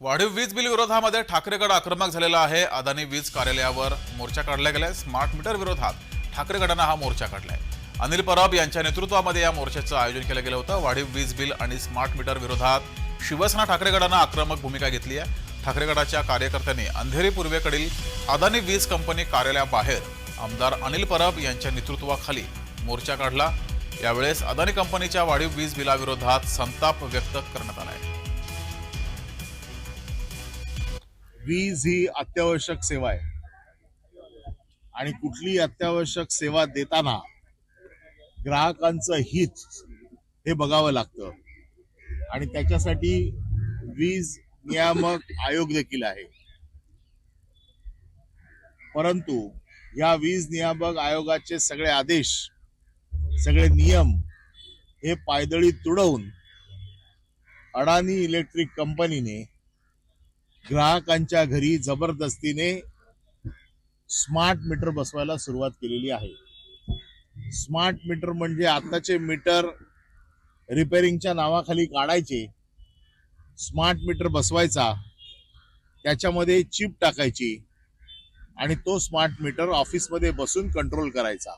वाढीव वीज बिल विरोधामध्ये ठाकरेगड आक्रमक झालेला आहे. अदानी वीज कार्यालयावर मोर्चा काढला गेलाय. स्मार्ट मीटर विरोधात ठाकरे गटानं हा मोर्चा काढलाय. अनिल परब यांच्या नेतृत्वामध्ये या मोर्चाचं आयोजन केलं गेलं होतं. वाढीव वीज बिल आणि स्मार्ट मीटर विरोधात शिवसेना ठाकरे गटानं आक्रमक भूमिका घेतली आहे. ठाकरे गटाच्या कार्यकर्त्यांनी अंधेरी पूर्वेकडील अदानी वीज कंपनी कार्यालयाबाहेर आमदार अनिल परब यांच्या नेतृत्वाखाली मोर्चा काढला. यावेळेस अदानी कंपनीच्या वाढीव वीज बिलाविरोधात संताप व्यक्त करण्यात आला आहे वीज ही अत्यावश्यक सेवा आहे. आणि कुठली अत्यावश्यक सेवा देताना ग्राहकांचं हित हे बघावं लागतं. आणि त्याच्यासाठी वीज नियामक आयोग देखील आहे. परंतु या वीज नियामक आयोगाचे सगळे आदेश सगळे नियम हे पायदळी तुडवून अडाणी इलेक्ट्रिक कंपनीने ग्राहकांच्या घरी जबरदस्तीने स्मार्ट मीटर बसवायला सुरुवात केलेली आहे. स्मार्ट मीटर म्हणजे आताचे मीटर रिपेअरिंगच्या नावाखाली काढायचे स्मार्ट मीटर बसवायचा त्याच्यामध्ये चिप टाकायची आणि तो स्मार्ट मीटर ऑफिसमध्ये बसून कंट्रोल करायचा.